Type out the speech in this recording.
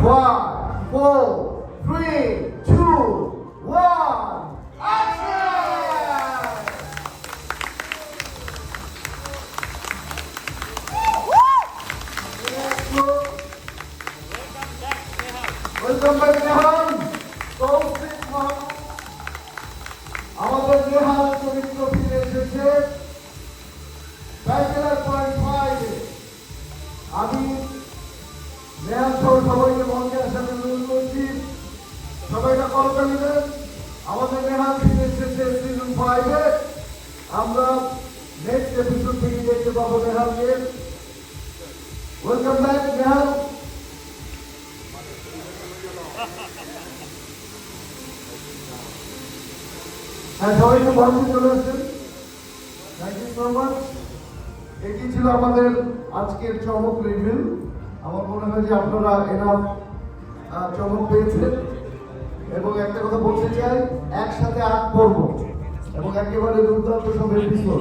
One, four, three, two, one, action! Welcome back, Welcome back, Nehan সবাইকে মঞ্চে আসার অনুরোধ করছি। সবাইটা কলকা নেবেন। আমাদের নেহান ফিরে ফাইভে আমরা নেক্সট এপিসোড থেকে দেখতে পাবো নেহানকে ওয়েলকাম ব্যাক নেহান হ্যাঁ সবাই একটু মঞ্চে চলে আসছেন ছিল আমাদের আজকের চমক রিভিউ আমার মনে হয় যে আপনারা এনাফ চমক পেয়েছেন। এবং একটা কথা বলতে চাই, একসাথে আট পর্ব এবং একেবারে দুর্দান্ত সব এপিসোড